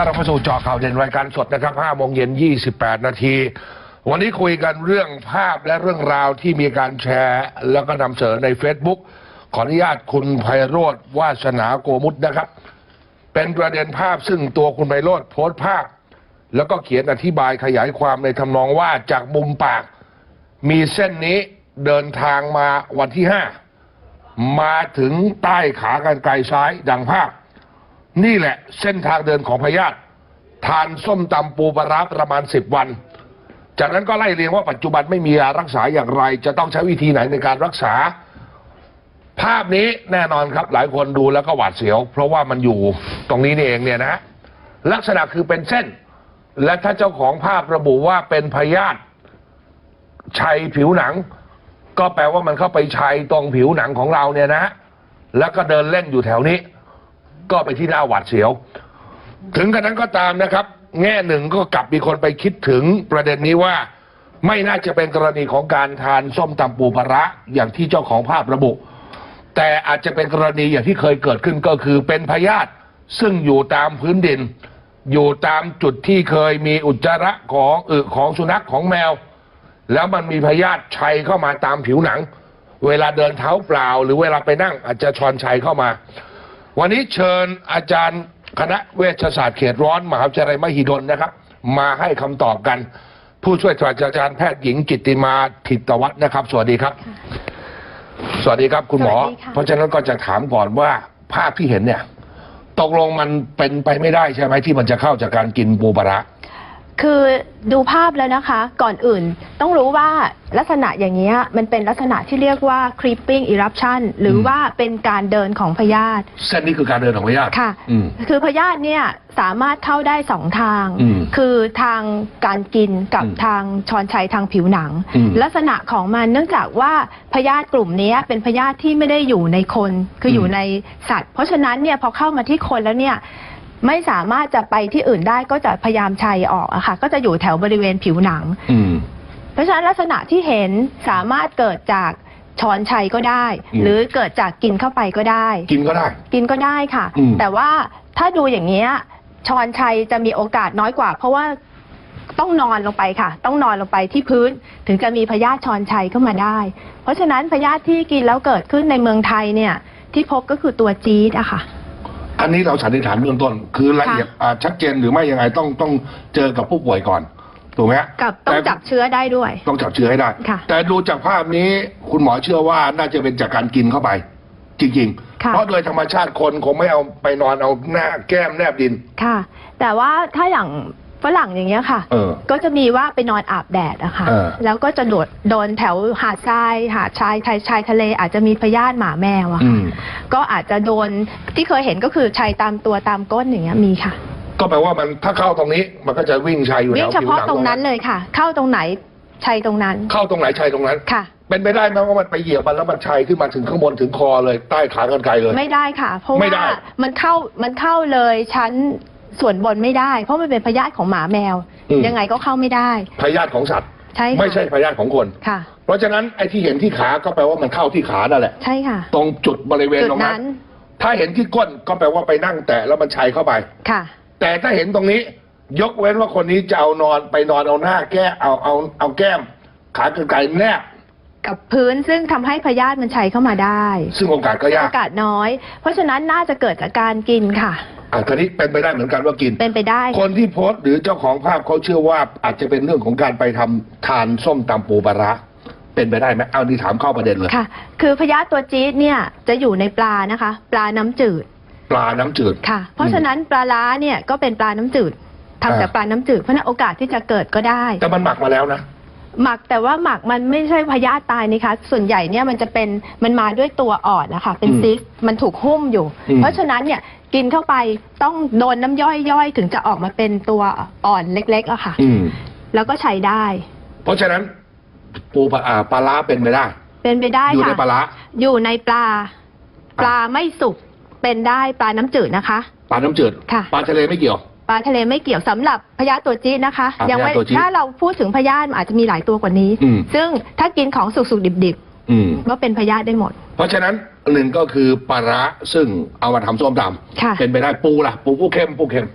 ต้อนรับเข้าสู่จอข่าวเด่นรายการสดนะครับ5โมงเย็น 28 นาที วันนี้คุยกันเรื่องภาพและเรื่องราวที่มีการแชร์ แล้วก็นำเสนอใน Facebook ขออนุญาตคุณไพโรธวาสนาโกมุตนะครับ เป็นประเด็นภาพซึ่งตัวคุณไพโรธโพสต์ภาพ แล้วก็เขียนอธิบายขยายความในทำนองว่าจากมุมปาก มีเส้นนี้เดินทางมาวันที่ 5 มาถึงใต้ขากรรไกรซ้ายดังภาพ นี่แหละเส้นทางเดินของพยาธิทานส้มตำปูปลาร้าประมาณสิบวัน จากนั้นก็ไล่เรียงว่าปัจจุบันไม่มียารักษาอย่างไร จะต้องใช้วิธีไหนในการรักษา ภาพนี้แน่นอนครับ หลายคนดูแล้วก็หวาดเสียว เพราะว่ามันอยู่ตรงนี้นี่เองเนี่ยนะ ลักษณะคือเป็นเส้น และถ้าเจ้าของภาพระบุว่าเป็นพยาธิชัยผิวหนัง ก็แปลว่ามันเข้าไปชัยตรงผิวหนังของเราเนี่ยนะ แล้วก็เดินเล่นอยู่แถวนี้ ก็ไปที่หน้าหวาดเสียว ถึงกระนั้นก็ตามนะครับ แง่หนึ่งก็กลับมีคนไปคิดถึงประเด็นนี้ว่า ไม่น่าจะเป็นกรณีของการทานส้มตำปูปลาร้าอย่างที่เจ้าของภาพระบุ แต่อาจจะเป็นกรณีอย่างที่เคยเกิดขึ้นก็คือเป็นพยาธิซึ่งอยู่ตามพื้นดิน อยู่ตามจุดที่เคยมีอุจจาระของอึของสุนัขของแมว แล้วมันมีพยาธิชัยเข้ามาตามผิวหนัง เวลาเดินเท้าเปล่า หรือเวลาไปนั่งอาจจะชอนชัยเข้ามา วันนี้เชิญอาจารย์คณะเวชศาสตร์เขตร้อนมหาวิทยาลัยมหิดลนะครับ มาให้คำตอบกัน ผู้ช่วยศาสตราจารย์แพทย์หญิงกิตติมาถิตวัฒน์นะครับ สวัสดีครับ สวัสดีครับคุณหมอ สวัสดีค่ะ เพราะฉะนั้นก็จะถามก่อนว่าภาพที่เห็นเนี่ย ตกลงมันเป็นไปไม่ได้ใช่ไหมที่มันจะเข้าจากการกินปูปลาร้า คือดูภาพแล้วนะคะ ก่อนอื่นต้องรู้ว่าลักษณะอย่างนี้ยมันเป็นลักษณะที่เรียกว่า creeping eruption หรือว่าเป็นการเดินของพยาธิเส้นนี้คือการเดินของพยาธิค่ะ อืม คือพยาธิเนี่ยสามารถเข้าได้สองทาง อืมคือทางการกินกับอืมทางชอนชัยทางผิวหนัง อืมลักษณะของมันเนื่องจากว่าพยาธิกลุ่มนี้เป็นพยาธิที่ไม่ได้อยู่ในคน คืออยู่อืมในสัตว์ เพราะฉะนั้นเนี่ยพอเข้ามาที่คนแล้วเนี่ย ไม่สามารถจะไปที่อื่นได้ก็จะพยายามชัยออกอะค่ะ ก็จะอยู่แถวบริเวณผิวหนัง อืม เพราะฉะนั้นลักษณะที่เห็นสามารถเกิดจากช้อนชัยก็ได้ อืม หรือเกิดจากกินเข้าไปก็ได้ กินก็ได้ กินก็ได้ค่ะ อืม แต่ว่าถ้าดูอย่างเงี้ยช้อนชัยจะมีโอกาสน้อยกว่า เพราะว่าต้องนอนลงไปค่ะ ต้องนอนลงไปที่พื้น ถึงจะมีพยาธิช้อนชัยเข้ามาได้ เพราะฉะนั้นพยาธิที่กินแล้วเกิดขึ้นในเมืองไทยเนี่ย ที่พบก็คือตัวจี๊ดอะค่ะ อันนี้เราสันนิษฐานเบื้องต้น คือละเอียดอ่าชัดเจนหรือไม่ยังไงต้องต้องเจอกับผู้ป่วยก่อนถูกไหมฮะกับต้องแต่จับเชื้อได้ด้วย ต้องจับเชื้อให้ได้ ค่ะ แต่ดูจากภาพนี้คุณหมอเชื่อว่าน่าจะเป็นจากการกินเข้าไป จริง ๆ ค่ะ เพราะโดยธรรมชาติคนคงไม่เอาไปนอนเอาหน้าแก้มแนบดิน ค่ะ แต่ว่าถ้าอย่าง ฝรั่งอย่างเงี้ยค่ะ เออ ก็จะมีว่าไปนอนอาบแดดอะค่ะ เออ แล้วก็จะโดดโดนแถวหาดทรายหาดชายชายชายทะเลอาจจะมีพยาธิหมาแมวอะอืค่ะ มก็อาจจะโดนที่เคยเห็นก็คือชัยตามตัวตามก้นอย่างเงี้ยมีค่ะ ก็แปลว่ามันถ้าเข้าตรงนี้ มันก็จะวิ่งชัยอยู่แถวิ่งวเฉผิวพาะหนังตรงนั้นเลยค่ะ เข้าตรงไหนชัยตรงนั้นเข้าตรงไหนชัยตรงนั้น ค่ะ เป็นไปได้ไหมว่ามันไปเหยียบมันแล้วมันชัยขึ้นมาถึงข้างบนถึงคอเลยใต้ขากรรไกรเลย ไม่ได้ค่ะ เพราะไม่ได้ว่ามันเข้ามันเข้าเลยชั้น ส่วนบนไม่ได้ เพราะมันเป็นพยาธิของหมาแมวยังไงก็เข้าไม่ได้ พยาธิของสัตว์ ใช่ค่ะ ไม่ใช่พยาธิของคน ค่ะ เพราะฉะนั้นไอ้ที่เห็นที่ขาก็แปลว่ามันเข้าที่ขานั่นแหละ ใช่ค่ะ ตรงจุดบริเวณจุดตรงนั้นั้น นถ้าเห็นที่ก้นก็แปลว่าไปนั่งแตะแล้วมันชัยเข้าไป ค่ะ แต่ถ้าเห็นตรงนี้ ยกเว้นว่าคนนี้จะเอานอนไปนอนเอาหน้าแก้เอาเอาเอาแก้ม ขากรรไกรแนบ กับพื้นซึ่งทำให้พยาธิมันชัยเข้ามาได้ซึ่งโอกาสก็ยาโอกกาสน้อย เพราะฉะนั้นน่าจะเกิดจากการกินค่ะ อะทีนี้เป็นไปได้เหมือนกันว่ากิน เป็นไปได้คนที่โพสต์หรือเจ้าของภาพเขาเชื่อว่าอาจจะเป็นเรื่องของการไปทำทานส้มตำปูปลาร้าเป็นไปได้ไหมเอานี่ถามเข้าประเด็นเลยค่ะ คือพยาธิตัวจี๊ดเนี่ยจะอยู่ในปลานะคะ ปลาน้ำจืดปลาน้ำจืด ค่ะ เพราะฉะนั้นปลาล้าเนี่ยก็เป็นปลาน้ำจืดทำจากอ่า ปลาน้ำจืดเพราะฉะนั้นโอกาสที่จะเกิดก็ได้ แต่มันหมักมาแล้วนะ หมักแต่ว่าหมักมันไม่ใช่พยาธิตายนี่คะส่วนใหญ่เนี่ยมันจะเป็นมันมาด้วยตัวอ่อนนะคะเป็นอืมซิสต์มันถูกหุ้มอยู่ อืม เพราะฉะนั้นเนี่ยกินเข้าไปต้องโดนน้ำย่อยย่อยถึงจะออกมาเป็นตัวอ่อนเล็กๆอะค่ะ อืม แล้วก็ใช้ได้ เพราะฉะนั้น ปูปลาอ่าปลาร้าเป็นไปได้ เป็นไปได้อยู่ในค่ะ ปลาร้าอยู่ในปลา ปลาไม่สุกเป็นได้ปลาน้ำจืดนะคะ ปลาน้ำจืดค่ะ ปลาทะเลไม่เกี่ยว ปลาทะเลไม่เกี่ยวสำหรับพยาธิตัวจี๊ดนะคะ อะยัไม่พยาธิตัวจี๊ดถ้าเราพูดถึงพยาธิมันอาจจะมีหลายตัวกว่านี้ อืม ซึ่งถ้ากินของสุกๆดิบอืม ๆก็เป็นพยาธิได้หมด เพราะฉะนั้นหนึ่งก็คือปลาร้าซึ่งเอามาทำส้มตค่ะำเป็นไปได้ปูล่ะ ปูผู้เข้มผู้เข้ม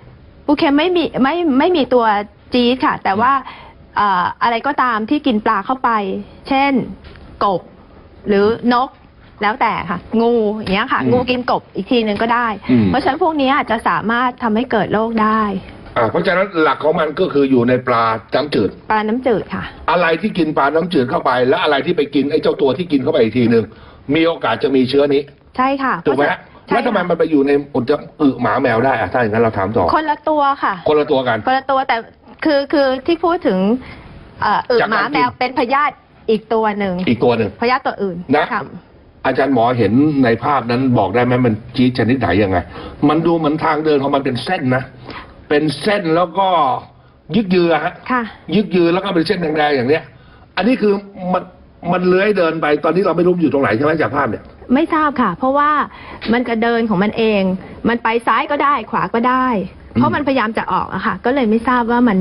ปูเค็มไม่มีไม่ไม่มีตัวจี๊ดค่ะ แต่ว่าเอ่ออะไรก็ตามที่กินปลาเข้าไป เช่น กบ หรือนก แล้วแต่ค่ะ งูอย่างเงี้ยค่ะ อืมงูกินกบอีกทีหนึ่งก็ได้ อืม เพราะฉะนั้นพวกนี้อาจจะสามารถทำให้เกิดโรคได้ อ่าเพราะฉะนั้นหลักของมันก็คืออยู่ในปลาน้ำจืด ปลาน้ำจืดค่ะ อะไรที่กินปลาน้ำจืดเข้าไป และอะไรที่ไปกินไอ้เจ้าตัวที่กินเข้าไปอีกทีหนึ่งมีโอกาสจะมีเชื้อนี้ใช่ค่ะถูกไหมฮะใช่แล้วทำไมค่ะมันไปอยู่ในอุจจาอึหมาแมวได้อะถ้าอย่างนั้นเราถามต่อ คนละตัวค่ะ คนละตัวกัน คนละตัวแต่คือคือที่พูดถึงเอ่ออึจากหมาการกิน แมวเป็นพยาธิอีกตัวหนึ่งอีกตัวหนึ่งพยาธิตัวอื่นนะ ค่ะ อาจารย์หมอเห็นในภาพนั้นบอกได้ไหมมันจี๊ดชนิดไหนยังไง มันดูเหมือนทางเดินของมันเป็นเส้นนะ เป็นเส้นแล้วก็ยึกยือฮะค่ะ ยึกยือแล้วก็เป็นเส้นแดงๆอย่างเนี้ย อันนี้คือมันมันเลื้อยเดินไปตอนนี้เราไม่รู้อยู่ตรงไหนใช่ไหมจากภาพเนี่ย ไม่ทราบค่ะ เพราะว่ามันจะเดินของมันเอง มันไปซ้ายก็ได้ ขวาก็ได้ เพราะมันพยายามจะออกอะค่ะ ก็เลยไม่ทราบว่ามัน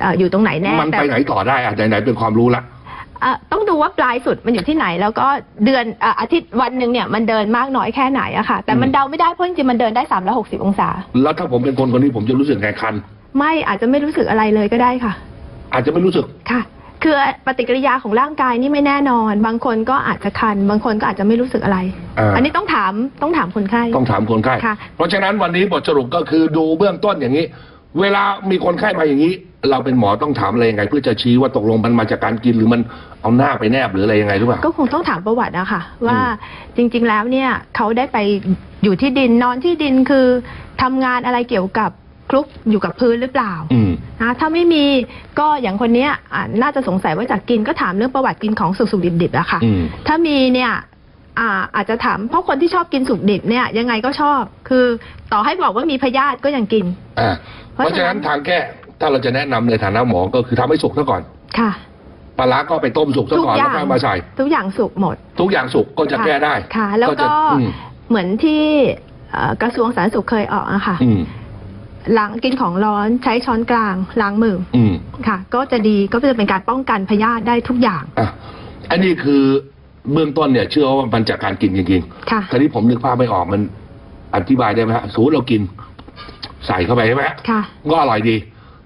เอ่ออยู่ตรงไหนแน่มันแต่ ไปไหนต่อได้อะไหนๆเป็นความรู้ละเอ่อต้องดูว่าปลายสุดมันอยู่ที่ไหน แล้วก็เดือนเอ่ออาทิตย์วันหนึ่งเนี่ยมันเดินมากน้อยแค่ไหนอะค่ะ แต่มันอืมเดาไม่ได้เพราะจริงๆมันเดินได้360องศา แล้วถ้าผมเป็นคนคนนี้ผมจะรู้สึกไงคัน ไม่อาจจะไม่รู้สึกอะไรเลยก็ได้ค่ะ อาจจะไม่รู้สึก ค่ะ คือปฏิกิริยาของร่างกายนี่ไม่แน่นอน บางคนก็อาจจะคัน บางคนก็อาจจะไม่รู้สึกอะไรอ่าอันนี้ต้องถามต้องถามคนไข้ ต้องถามคนไข้ ค่ะ เพราะฉะนั้นวันนี้บทสรุปก็คือดูเบื้องต้นอย่างนี้ เวลามีคนไข้มาอย่างนี้ เราเป็นหมอต้องถามอะไรยังไง เพื่อจะชี้ว่าตกลงมันมาจากการกินหรือมันเอาหน้าไปแนบหรืออะไรยังไงหรือเปล่า ก็คงต้องถามประวัติอะค่ะว่าจริง ๆ แล้วเนี่ยเขาได้ไปอยู่ที่ดินนอนที่ดินคือทำงานอะไรเกี่ยวกับคลุกอยู่กับพื้นหรือเปล่าอืม นะถ้าไม่มีก็อย่างคนเนี้ยอะน่าจะสงสัยว่าจากกินก็ถามเรื่องประวัติกินของสุกๆดิบๆอะค่ะ อืม ถ้ามีเนี่ยอ่าอาจจะถามเพราะคนที่ชอบกินสุกดิบเนี่ยยังไงก็ชอบ คือต่อให้บอกว่ามีพยาธิก็ยังกิน อ่าเพเพราะราะฉะฉะนั้นั้นน ทางแก้ ถ้าเราจะแนะนำในฐานะหมอก็คือทำให้สุกซะก่อนค่ะ ปลาร้าก็ไปต้มสุกซะก่อนทุกอแล้วย่างก็เอามาใส่ ทุกอย่างสุกหมดทุกอย่างสุกก็จะค่ะแก้ได้ค่ะ แล้วจะก็อืมเหมือนที่เอ่อกระทรวงสาธารณสุขเคยออกอะค่ะอืมล้างกินของร้อนใช้ช้อนกลางล้างมืออืม ค่ะ ก็จะดีก็จะเป็นการป้องกันพยาธิได้ทุกอย่างอะอันนี้คือเบื้องต้นเนี่ย เชื่อว่ามันจากการกินจริงค่ะ ๆคราวนี้ผมนึกภาพไม่ออกมันอธิบายได้ไหมฮะสมมติเรากิน ใส่เข้าไปใช่ไหมฮะค่ะ ก็อร่อยดี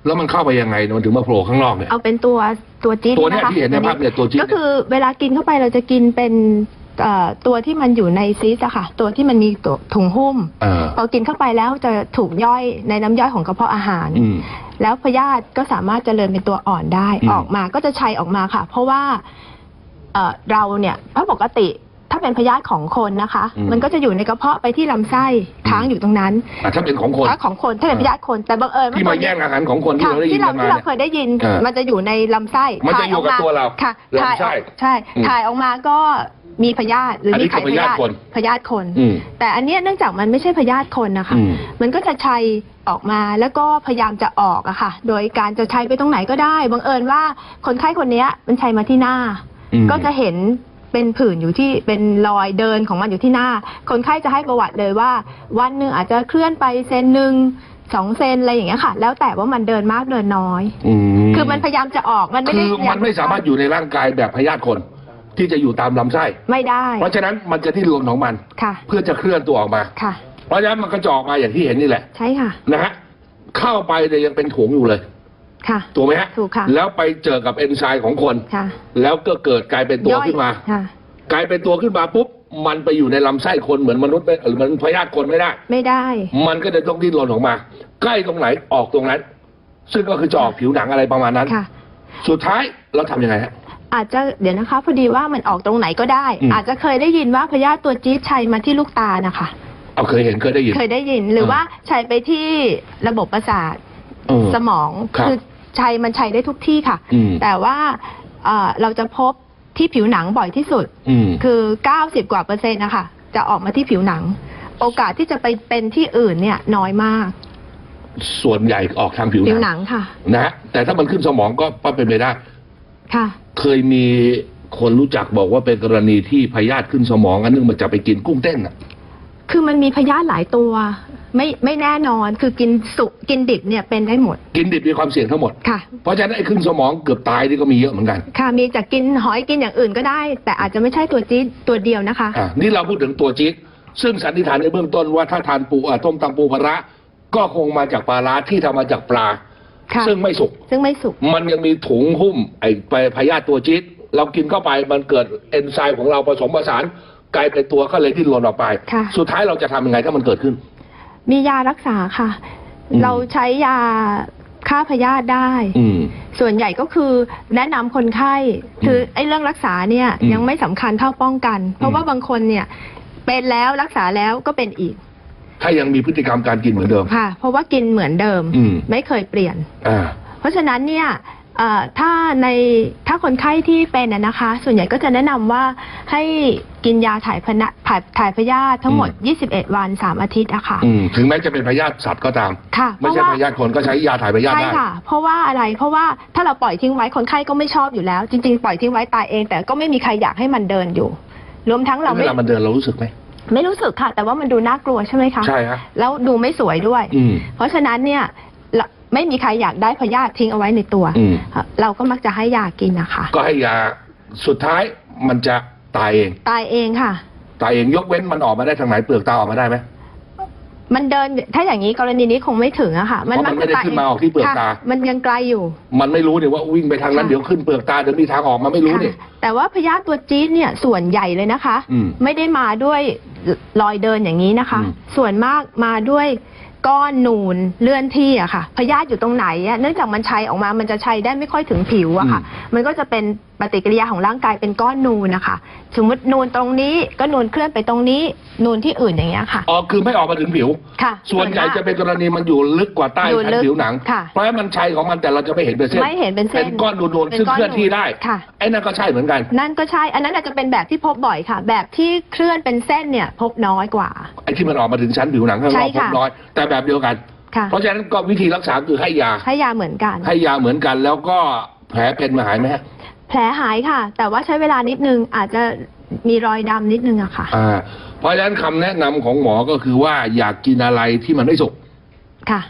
แล้วมันเข้าไปยังไงมันถึงมาโผล่ข้างนอกเนี่ย เอาเป็นตัวตัวจี๊ดตัวเนี้ยนะคะที่เห็นในภาพเนี่ยตัวจี๊ดก็คือเวลากินเข้าไปเราจะกินเป็นเอ่อตัวที่มันอยู่ในซีสอะค่ะ ตัวที่มันมีตัวถุงหุ้ม เออพอกินเข้าไปแล้วจะถูกย่อยในน้ำย่อยของกระเพาะอาหาร อืม แล้วพยาธิก็สามารถเจริญเป็นตัวอ่อนได้อืม ออกมาก็จะชัยออกมาค่ะ เพราะว่าเอ่อเราเนี่ยเพราะปกติ ถ้าเป็นพยาธิของคนนะคะมันก็จะอยู่ในกระเพาะไปที่ลำไส้ค้างอยู่ตรงนั้นอะถ้าเป็นของคน ถ้าของคนถ้าเป็นพยาธิคนแต่บังเอิญที่ตัมาวแย่งอาหารของคนที่ค่ะเราได้ยิที่นเรากันมาที่เราเนี่ย เคยได้ยินเออมันจะอยู่ในลำไส้มันจะอยู่กับถ่ตัวเราค่ะลำไส้ถ่ายออกใช่อืมถ่ายออกมาก็มีพยาธิหรืออันนี้มีไข่คือพยาธิคน พยาธิคน อืม แต่อันเนี้ยเนื่องจากมันไม่ใช่พยาธิคนนะคะ อืม มันก็จะชัยออกมาแล้วก็พยายามจะออกอะค่ะ โดยการจะชัยไปตรงไหนก็ได้ บังเอิญว่าคนไข้คนเนี้ยมันชัยมาที่หน้า อืมก็จะเห็น เป็นผื่นอยู่ที่เป็นรอยเดินของมันอยู่ที่หน้า คนไข้จะให้ประวัติเลยว่า วันหนึ่งอาจจะเคลื่อนไปเซนหนึ่งสองเซนอะไรอย่างเงี้ยค่ะ แล้วแต่ว่ามันเดินมากเดินน้อย อืมคือมันพยายามจะออกมันไม่คืได้อมันไม่สามารถอยู่ในร่างกายแบบพยาธิคน ที่จะอยู่ตามลำไส้ ไม่ได้เพราะฉะนั้นมันจะที่รวมของมัน ค่ะ เพื่อจะเคลื่อนตัวออกมา ค่ะ เพราะฉะนั้นมันก็จะออกมาอย่างที่เห็นนี่แหละใช่ค่ะ นะฮะเข้าไปเนี่ยยังเป็นถุงอยู่เลย ค่ะ ถูกไหมฮะถูกค่ะ แล้วไปเจอกับเอนไซม์ของคน ค่ะ แล้วก็เกิดกลายเป็นตัวย่อยขึ้นมา ค่ะ กลายเป็นตัวขึ้นมาปุ๊บมันไปอยู่ในลำไส้คนเหมือนมนุษย์ไม่หรือมันพยาธิคนไม่ได้ ไม่ได้ มันก็จะต้องดิ้นรนออกมา ใกล้ตรงไหนออกตรงนั้น ซึ่งก็คือจะออกผิวหนังอะไรประมาณนั้น ค่ะ สุดท้ายเราทำยังไงฮะ อาจจะเดี๋ยวนะคะ พอดีว่ามันออกตรงไหนก็ได้ อืม อาจจะเคยได้ยินว่าพยาธิตัวจี๊ดชัยมาที่ลูกตานะคะ เอาเคยเห็นเคยได้ยิน เคยได้ยินหรือเออว่าชัยไปที่ระบบประสาทเออสมองครับอชัยมันชัยได้ทุกที่ค่ะ อืม แต่ว่าเอ่อเราจะพบที่ผิวหนังบ่อยที่สุด อืม คือ 90 กว่าเปอร์เซ็นต์นะคะจะออกมาที่ผิวหนัง โอกาสที่จะไปเป็นที่อื่นเนี่ยน้อยมากส่วนใหญ่ออกทางผิวผิวหหนันังงค่ะนะฮะแต่ถ้ามันขึ้นสมองก็ก็เป็นไปได้ ค่ะ เคยมีคนรู้จักบอกว่าเป็นกรณีที่พยาธิขึ้นสมองอันนึงมันจะไปกินกุ้งเต้นอะ คือมันมีพยาธิหลายตัว ไม่ไม่แน่นอนคือกินสุกกินดิบเนี่ยเป็นได้หมด กินดิบมีความเสี่ยงทั้งหมด ค่ะ เพราะฉะนั้นไอ้ขึ้นสมองเกือบตายนี่ก็มีเยอะเหมือนกันค่ะมีจากกินหอยกินอย่างอื่นก็ได้ แต่อาจจะไม่ใช่ตัวจี๊ดตัวเดียวนะคะ อะนี่เราพูดถึงตัวจี๊ดซึ่งสันนิษฐานในเบื้องต้นว่าถ้าทานปูอะต้มตำปูปลาร้าก็คงมาจากปลาร้าที่ทำมาจากปลา ค่ะ ซึ่งไม่สุก ซึ่งไม่สุก มันยังมีถุงหุ้มไอ้ไปพยาธิตัวจี๊ดเรากินเข้าไปมันเกิดเอนไซม์ของเราผสมผสานกลายเป็นตัวก็เลยดิ้นรนออกไป ค่ะ สุดท้ายเราจะทำยังไงถ้ามันเกิดขึ้น มียารักษาค่ะ อืม เราใช้ยาฆ่าพยาธิได้ อืม ส่วนใหญ่ก็คือแนะนำคนไข้คือไอ้เรื่องรักษาเนี่ยอืมยังไม่สำคัญเท่าป้องกัน เพราะว่าบางคนเนี่ยเป็นแล้วรักษาแล้วก็เป็นอีกถ้ายังมีพฤติกรรมการกินเหมือนเดิม ค่ะ เพราะว่ากินเหมือนเดิม อืม ไม่เคยเปลี่ยน อ่า เพราะฉะนั้นเนี่ยเอ่อถ้าในถ้าคนไข้ที่เป็นนะนะคะ ส่วนใหญ่ก็จะแนะนำว่าให้กินยาถ่ายพนะถ่ายถ่ายพยาธิทั้งหมด 21 วัน 3 อาทิตย์อะค่ะ อืมถึงแม้จะเป็นพยาธิสัตว์ก็ตาม ค่ะไม่ใช่เพราะพว่ายาธิคนก็ใช้ยาถ่ายพยาธิใช่ได้ ค่ะ เพราะว่าอะไร เพราะว่าถ้าเราปล่อยทิ้งไว้คนไข้ก็ไม่ชอบอยู่แล้ว จริง ๆ ปล่อยทิ้งไว้ตายเอง แต่ก็ไม่มีใครอยากให้มันเดินอยู่ รวมทั้งเราเวไม่ลามันเดินเรารู้สึกไหม ไม่รู้สึกค่ะ แต่ว่ามันดูน่ากลัวใช่ไหมคะ ใช่ฮะ แล้วดูไม่สวยด้วย อืม เพราะฉะนั้นเนี่ยเรา ไม่มีใครอยากได้พยาธิทิ้งเอาไว้ในตัว อืม เราก็มักจะให้ยากินนะคะก็ให้ยาสุดท้ายมันจะตายเองตายเองค่ะ ตายเองยกเว้นมันออกมาได้ทางไหนเปลือกตาออกมาได้ไหม มันเดินถ้าอย่างนี้กรณีนี้คงไม่ถึงอะค่ะเพราะมันไม่ได้ขึ้นมาออกที่เปลือกตา ค่ะมันยังไกลอยู่ มันไม่รู้เนี่ยว่าวิ่งไปทางนั้นค่ะ เดี๋ยวขึ้นเปลือกตาเดี๋ยวมีทางออกมาไม่รู้เนี่ย ค่ะแต่ว่าพยาธิตัวจี๊ดเนี่ยส่วนใหญ่เลยนะคะ อืมไม่ได้มาด้วยรอยเดินอย่างนี้นะคะ อืม ส่วนมากมาด้วย ก้อนนูนเลื่อนที่อะค่ะพยาธิอยู่ตรงไหนอะเนื่องจากมันชัยออกมามันจะชัยได้ไม่ค่อยถึงผิวอะค่ะ มันก็จะเป็น ปฏิกิริยาของร่างกายเป็นก้อนนูนนะคะ สมมตินูนตรงนี้ก็นูนเคลื่อนไปตรงนี้ นูนที่อื่นอย่างเงี้ยค่ะ อ๋อคือไม่ออกมาถึงผิว ค่ะส่วนใหญ่มากจะเป็นกรณีมันอยู่ลึกกว่าใต้อยู่ชั้นลึกผิวหนัง ค่ะ เพราะฉะนั้นมันชัยของมันแต่เราจะไม่เห็นเป็นเส้นไม่เห็นเป็นเส้นเป็นก้อนนูนๆเป็นซึ่งก้อนเคลื่อนที่ได้ค่ะ ไอ้นั่นก็ใช่เหมือนกัน นั่นก็ใช่ อันนั้นอาจจะเป็นแบบที่พบบ่อยค่ะ แบบที่เคลื่อนเป็นเส้นเนี่ยพบน้อยกว่า ไอ้ที่มันออกมาถึงชั้นผิวหนังข้างนใช่อกพบค่ะ น้อย แต่แบบเดียวกัน ค่ะ เพราะฉะนั้นก็วิธีรักษาคือให้ยา ให้ยาเหมือนกัน ให้ยาเหมือนกันแล้วก็แผลเป็นมาหายไหมฮะ แผลหายค่ะ แต่ว่าใช้เวลานิดนึงอาจจะมีรอยดำนิดนึงอะค่ะ อ่าเพราะฉะนั้นคำแนะนำของหมอก็คือว่าอยากกินอะไรที่มันไม่สุกค่ะ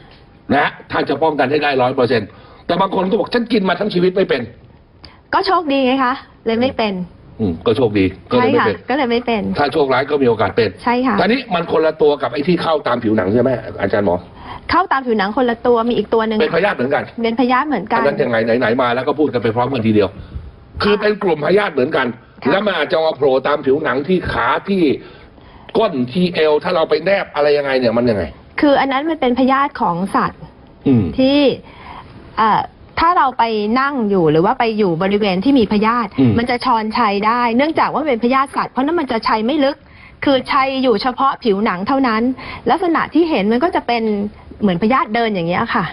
นะฮะถ้าจะป้องกันให้ได้ร้อยเปอร์เซ็นต์แต่บางคนก็บอกฉันกินมาทั้งชีวิตไม่เป็น ก็โชคดีไงคะเลยไม่เป็นอืมก็โชคดีก็เลใช่ยไม่ค่ะ เป็น ก็เลยไม่เป็น ถ้าโชคร้ายก็มีโอกาสเป็นใช่ค่ะ ตอนนี้มันคนละตัวกับไอ้ที่เข้าตามผิวหนังใช่ไหมอาจารย์หมอ เข้าตามผิวหนังคนละตัวมีอีกตัวหนึ่งเป็นพยาธิเหมือนกันเป็นพยาธิเหมือนกัอันน นั้นยังไงไหนๆมาแล้วก็พูดกันไปพร้อมกันทีเดียว คือเป็นกลุ่มพยาธิเหมือนกันค่ะแล้วมันอาจจะมาโผล่ตามผิวหนังที่ขาที่ก้นที่เอว ถ้าเราไปแนบอะไรยังไงเนี่ยมันยังไง คืออันนั้นมันเป็นพยาธิของสัตว์อืม ที่เอ่อถ้าเราไปนั่งอยู่หรือว่าไปอยู่บริเวณที่มีพยาธิอืม มันจะชอนชัยได้ เนื่องจากว่าเป็นพยาธิสัตว์เพราะนั้นมันจะชัยไม่ลึก คือชัยอยู่เฉพาะผิวหนังเท่านั้น ลักษณะที่เห็นมันก็จะเป็นเหมือนพยาธิเดินอย่างเงี้ยค่ะ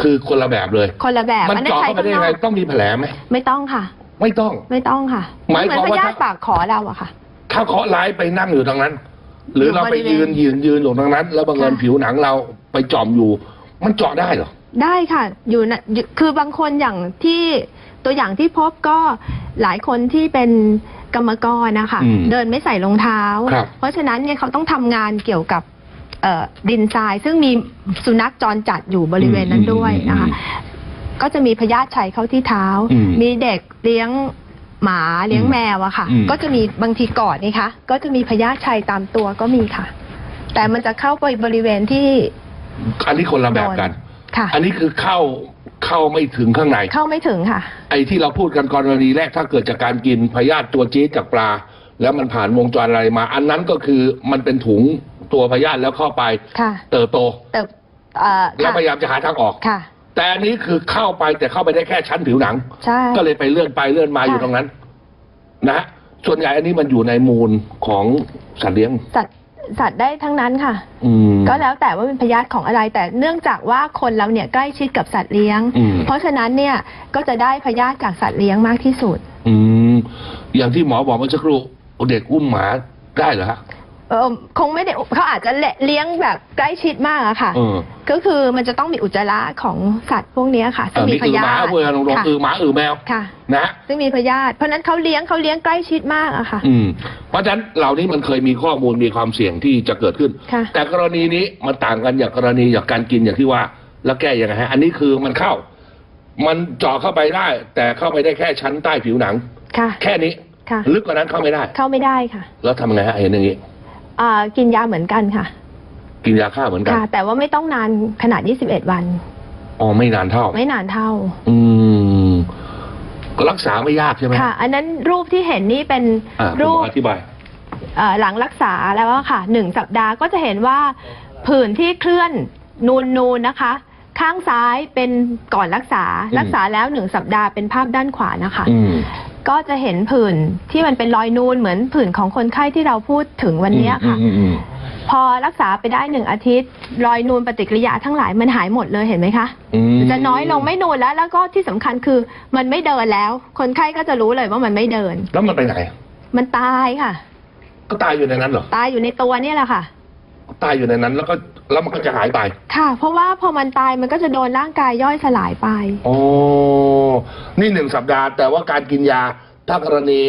คือคนละแบบเลย คนละแบบมันอันนั้นเจาะชัยเข้าไปได้ข้างนยังไงอกต้องมีแผลไหมไม่ต้องค่ะ ไม่ต้องไม่ต้องค่ะหมายเหมืความอนพว่ายาถ้าธิปากขอเราอะค่ะ ถ้าเคราะห์ร้ายไปนั่งอยู่ตรงนั้น หรืออยู่เราไปบริเวณยืนยืนยืนอยู่ตรงนั้น แล้วบังเอิญค่ะผิวหนังเราไปจอมอยู่ มันเจาะได้เหรอได้ค่ะ อยู่นะอยู่คือบางคนอย่างที่ตัวอย่างที่พบก็หลายคนที่เป็นกรรมกรนะคะอืมเดินไม่ใส่รองเท้าครับเพราะฉะนั้นเนี่ยเขาต้องทำงานเกี่ยวกับ เอ่อดินทรายซึ่งมีสุนัขจรจัดอยู่บริเวณนั้นด้วยนะคะก็จะมีพยาธิชัยเข้าที่เท้า อืมมีเด็กเลี้ยงหมาเลี้ยงแมวอะค่ะ อืม ก็จะมีบางทีกอดนี่คะก็จะมีพยาธิชัยตามตัวก็มีค่ะ แต่มันจะเข้าไปบริเวณที่อันนี้คนละแบบกัน ค่ะ อันนี้คือเข้าเข้าไม่ถึงข้างใน เข้าไม่ถึงค่ะ ไอ้ที่เราพูดกันกรณีแรกถ้าเกิดจากการกินพยาธิตัวจี๊ดจากปลา แล้วมันผ่านวงจรอะไรมา อันนั้นก็คือมันเป็นถุง ตัวพยาธิแล้วเข้าไป ค่ะ เติบโต แต่เอ่อแล้วค่ะพยายามจะหาทางออก ค่ะ แต่อันนี้คือเข้าไปแต่เข้าไปได้แค่ชั้นผิวหนัง ใช่ ก็เลยไปเลื่อนไปเลื่อนมาค่ะอยู่ตรงนั้น นะฮะส่วนใหญ่อันนี้มันอยู่ในมูลของสัตว์เลี้ยง สัตว์สัตว์ได้ทั้งนั้นค่ะ อืม ก็แล้วแต่ว่าเป็นพยาธิของอะไร แต่เนื่องจากว่าคนเราเนี่ยใกล้ชิดกับสัตว์เลี้ยง อืม เพราะฉะนั้นเนี่ยก็จะได้พยาธิจากสัตว์เลี้ยงมากที่สุด อืมอย่างที่หมอบอกเมื่อสักครู่เด็กอุ้มหมาได้เหรอฮะ เออคงไม่ได้เขาอาจจะเลี้ยงแบบใกล้ชิดมากอะค่ะเออก็คือมันจะต้องมีอุจจาระของสัตว์พวกเนี้ยค่ะเอซึ่งอมีมีพอือหยามาธิเวลาลงค่ะอือหมาอือแมวค่ะ นะฮะ ซึ่งมีพยาธิเพราะฉะนั้นเขาเลี้ยงเขาเลี้ยงใกล้ชิดมากอะค่ะ อืม เพราะฉะนั้นเหล่านี้มันเคยมีข้อมูลมีความเสี่ยงที่จะเกิดขึ้น ค่ะ แต่กรณีนี้มันต่างกันอย่างกรณีอย่างการกินอย่างที่ว่า แล้วแก้ยังไงฮะ อันนี้คือมันเข้า มันเจาะเข้าไปได้ แต่เข้าไปได้แค่ชั้นใต้ผิวหนัง ค่ะ แค่นี้ ค่ะ ลึกกว่านั้นเข้าไม่ได้ เข้าไม่ได้ค่ะ แล้วทำไงฮะเห็นอย่างนี้ อ่ากินยาเหมือนกันค่ะ กินยาฆ่าเหมือนกันค่ะ แต่ว่าไม่ต้องนานขนาด 21 วัน อ๋อไม่นานเท่า ไม่นานเท่า อืมก็รักษาไม่ยากใช่ไหมค่ะ อันนั้นรูปที่เห็นนี่เป็นอ่าคุณรูหมปออธิบายเอ่อหลังรักษาแล้วอะค่ะหนึ่งสัปดาห์ก็จะเห็นว่าผื่นที่เคลื่อนนูนนูนๆนะคะ ข้างซ้ายเป็นก่อนรักษาอืมรักษาแล้วหนึ่งสัปดาห์เป็นภาพด้านขวานะคะอืม ก็จะเห็นผื่นที่มันเป็นรอยนูนเหมือนผื่นของคนไข้ที่เราพูดถึงวันเนี้ยค่ะอืมอืมพอรักษาไปได้หนึ่งอาทิตย์ รอยนูนปฏิกิริยาทั้งหลายมันหายหมดเลยเห็นไหมคะ อืม จะน้อยลงไม่นูนแล้ว แล้วก็ที่สำคัญคือมันไม่เดินแล้ว คนไข้ก็จะรู้เลยว่ามันไม่เดิน แล้วมันไปไหน มันตายค่ะ ก็ตายอยู่ในนั้นเหรอ ตายอยู่ในตัวเนี่ยแหละค่ะ ตายอยู่ในนั้น แล้วก็แล้วมันก็จะหายไปค่ะ เพราะว่าพอมันตายมันก็จะโดนร่างกายย่อยสลายไป โอ้นี่หนึ่งสัปดาห์ แต่ว่าการกินยาถ้ากรณี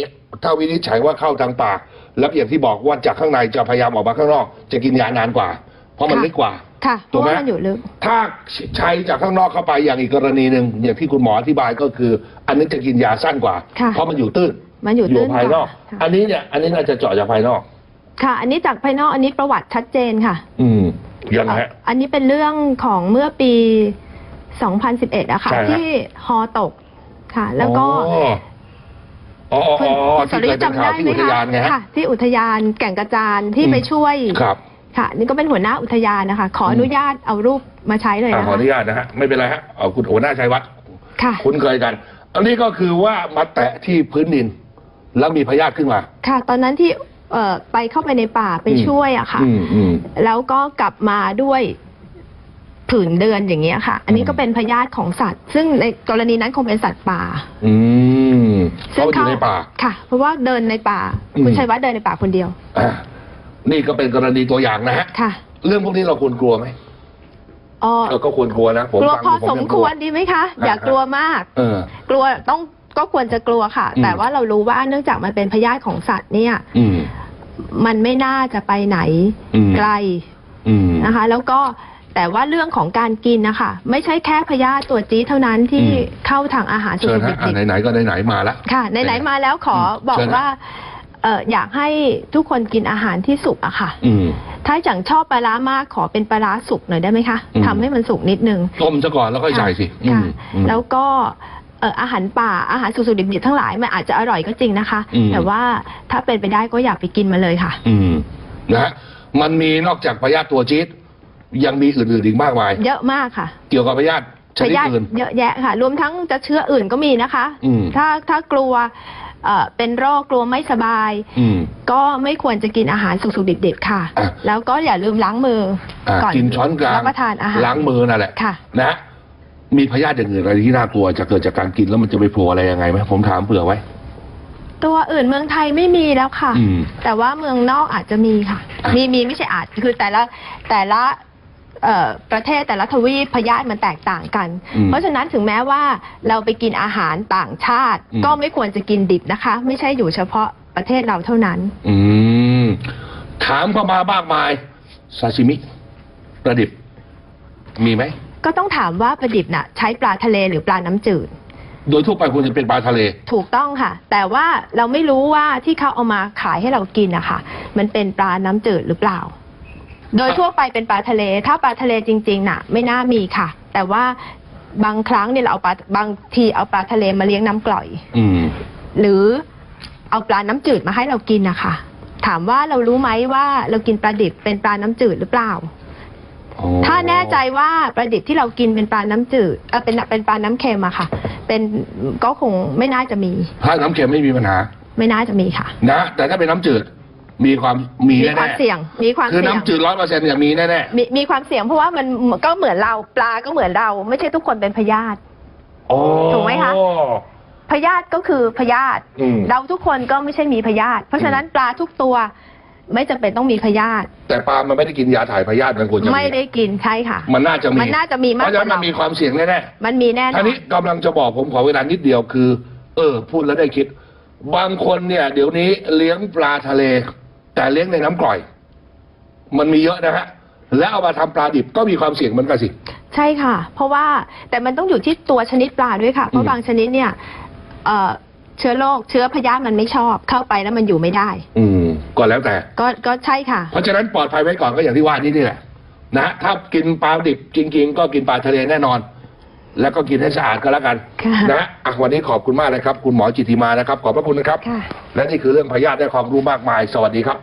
ถ้าวินิจฉัยว่าเข้าทางปาก แล้วอย่างที่บอกว่าจากข้างในจะพยายามออกมาข้างนอก จะกินยานานกว่า เพราะมันค่ะ ลึกกว่า ค่ะเพถูกราะไหม ว่ามันอยู่ลึก ถ้าใช้จากข้างนอกเข้าไปอย่างอีกกรณีหนึ่งอย่างที่คุณหมออธิบายก็คือ อันนี้จะกินยาสั้นกว่า ค่ะเพราะมันอยู่ตื้นมันอยู่ตื้นภายนอกค่ะ อันนี้เนี่ยอันนี้น่าจะเจาะจากภายนอก ค่ะ อันนี้จากภายนอกอันนี้ประวัติชัดเจนค่ะ อืมยังไงฮะ อันนี้เป็นเรื่องของเมื่อปี 2011อะค่ะ ใช่ฮะ ที่ฮอตกค่ะ แล้วก็อ๋ออ๋ออ๋ออ๋อคุณสที่รเคยยุทเป็นธ์จำข่าวได้ที่ไหมอุทคะยานไงฮะ ค่ะ ที่อุทยานแก่งกระจานที่อืม ไปช่วย ครับค่ะ นี่ก็เป็นหัวหน้าอุทยานนะคะ ขออนุญาตเอารูปมาใช้เลยอะนะขอคะ อนุญาตนะฮะ ไม่เป็นไรฮะเอาคุณโอหน้าชัยวัฒน์ค่ะ คุ้นเคยกัน อันนี้ก็คือว่ามาแตะที่พื้นดิน แล้วมีพยาธิขึ้นมา ค่ะ ตอนนั้นที่ เอ่อไปเข้าไปในป่าไปอืมช่วยอะค่ะ อืมอืม แล้วก็กลับมาด้วยผื่นเดือนอย่างเงี้ยค่ะ อันนี้ก็เป็นพยาธิของสัตว์ ซึ่งในกรณีนั้นคงเป็นสัตว์ป่าอืมซึ่งเขาอยู่ในป่า ค่ะ เพราะว่าเดินในป่า อืม คุณชัยวัฒน์เดินในป่าคนเดียวอะนี่ก็เป็นกรณีตัวอย่างนะฮะ ค่ะเรื่องพวกนี้เราควรกลัวไหมอ๋อเออก็ควรกลัวนะ ผมกลัวฟังพอดูผสมยังคกลัวรดีไหมคะอย่ากลัวมาก เออ กลัวต้องก็ควรจะกลัวค่ะ อืม แต่ว่าเรารู้ว่าเนื่องจากมันเป็นพยาธิของสัตว์เนี่ย อืม มันไม่น่าจะไปไหนอืมไกลอืมนะคะ แล้วก็แต่ว่าเรื่องของการกินนะคะ ไม่ใช่แค่พยาธิตัวจี๊ดเท่านั้นที่อืมเข้าทางอาหารสุเชิญกฮะๆอะดิบไหนๆก็ไหนๆมาแล้วๆค่ะไหนๆมาแล้วขออืมบอกเชิญฮะว่าเอออยากให้ทุกคนกินอาหารที่สุกอะค่ะอืมถ้าอย่างชอบปลาร้ามากขอเป็นปลาร้าสุกหน่อยได้ไหมคะอืมทำให้มันสุกนิดนึงต้มซะก่อนแล้วค่อยใส่สิอืค่ะมอืมแล้วก็ เอ่ออาหารป่าอาหารสุกๆดิบๆทั้งหลายมันอาจจะอร่อยก็จริงนะคะ อืม แต่ว่าถ้าเป็นไปได้ก็อยากไปกินมาเลยค่ะ อืมนะฮะมันมีนอกจากพยาธิตัวจี๊ดยังมีอื่นๆอีกมากมาย เยอะมากค่ะเกี่ยวกับพยาธิชพนิดยาธิอื่น เยอะแยะค่ะ รวมทั้งจะเชื้ออื่นก็มีนะคะ อืม ถ้าถ้ากลัวเอ่อเป็นโรคกลัวไม่สบาย อืม ก็ไม่ควรจะกินอาหารสุกๆดิบๆค่ะ อะ แล้วก็อย่าลืมล้างมือออะก่อนกินช้อนกลางรับประทานอาหาร ล้างมือนั่นแหละค่ะ นะฮะ มีพยาธิอย่างอื่นอะไรที่น่ากลัวจะเกิดจากการกินแล้วมันจะไปโผล่อะไรยังไงไหมผมถามเผื่อไว้ ตัวอื่นเมืองไทยไม่มีแล้วค่ะ อืมแต่ว่าเมืองนอกอาจจะมีค่ะ อะ มีมีไม่ใช่อาจคือแต่ละแต่ละเอ่อประเทศแต่ละทวีปพยาธิมันแตกต่างกัน อืมเพราะฉะนั้นถึงแม้ว่าเราไปกินอาหารต่างชาติ อืม ก็ไม่ควรจะกินดิบนะคะ ไม่ใช่อยู่เฉพาะประเทศเราเท่านั้น อืม ถามเข้ามามากมายซาชิมิประดิบ มีไหม ก็ต้องถามว่าปลาดิบน่ะใช้ปลาทะเลหรือปลาน้ำจืด โดยทั่วไปควรจะเป็นปลาทะเล ถูกต้องค่ะ แต่ว่าเราไม่รู้ว่าที่เขาเอามาขายให้เรากินนะคะมันเป็นปลาน้ำจืดหรือเปล่า โดยทั่วไปเป็นปลาทะเล ถ้าปลาทะเลจริงๆน่ะ ไม่น่ามีค่ะ แต่ว่าบางครั้งเนี่ยเราเอาปลาบางทีเอาปลาทะเลมาเลี้ยงน้ำกร่อย อืม หรือเอาปลาน้ำจืดมาให้เรากินนะคะ ถามว่าเรารู้ไหมว่าเรากินปลาดิบเป็นปลาน้ำจืดหรือเปล่าอ๋อ ถ้าแน่ใจว่าปลาดิบที่เรากินเป็นปลาน้ำจืดเออเป็นเป็นปลาน้ำเค็มอะค่ะ เป็นก็คงไม่น่าจะมี ถ้าน้ำเค็มไม่มีปัญหา ไม่น่าจะมีค่ะ นะ แต่ถ้าเป็นน้ำจืดมีความมีมีแน่ความเสี่ยงมีความๆคือเสี่ยงน้ำจืดร้อยเปอร์เซ็นต์อย่างมีแน่มีมีความเสี่ยงเพราะว่ามันก็เหมือนเราปลาก็เหมือนเรา ไม่ใช่ทุกคนเป็นพยาธิๆอ๋อถูกไหมคะ พยาธิก็คือพยาธิอืม เราทุกคนก็ไม่ใช่มีพยาธิเพราะฉะนั้นปลาทุกตัว ไม่จำเป็นต้องมีพยาธิแต่ปลามันไม่ได้กินยาถ่ายพยาธิมันควรจะไม่ได้กินใช่ค่ะ มันน่าจะมีมันน่าจะมีมากเพราะฉะนั้นกว่ามันเรามีมีความเสี่ยงแน่มันมีแน่นๆท่าอนนี้กำลังจะบอกผมขอเวลานิดเดียวคือ เออ พูดแล้วได้คิด บางคนเนี่ย เดี๋ยวนี้เลี้ยงปลาทะเล แต่เลี้ยงในน้ำกร่อย มันมีเยอะนะฮะแล้วเอามาทำปลาดิบก็มีความเสี่ยงเหมือนกันสิ ใช่ค่ะ เพราะว่าแต่มันต้องอยู่ที่ตัวชนิดปลาด้วยค่ะ เพอืราะมบางชนิดเนี่ยเอ่อเชื้อโรคเชื้อพยาธิมันไม่ชอบเข้าไปแล้วมันอยู่ไม่ได้ อืม ก็แล้วแต่ ก็ก็ใช่ค่ะ เพราะฉะนั้นปลอดภัยไว้ก่อนก็อย่างที่ว่านี่นี่แหละนะฮะถ้ากินปลาดิบจริง ๆ ก็กินปลาทะเลแน่นอน แล้วก็กินให้สะอาดก็แล้วกันค่ะ นะฮะอะวันนี้ขอบคุณมากเลยครับ คุณหมอจิตติมานะครับ ขอบพระคุณนะครับ ค่ะ และนี่คือเรื่องพยาธิได้ความรู้มากมาย สวัสดีครับ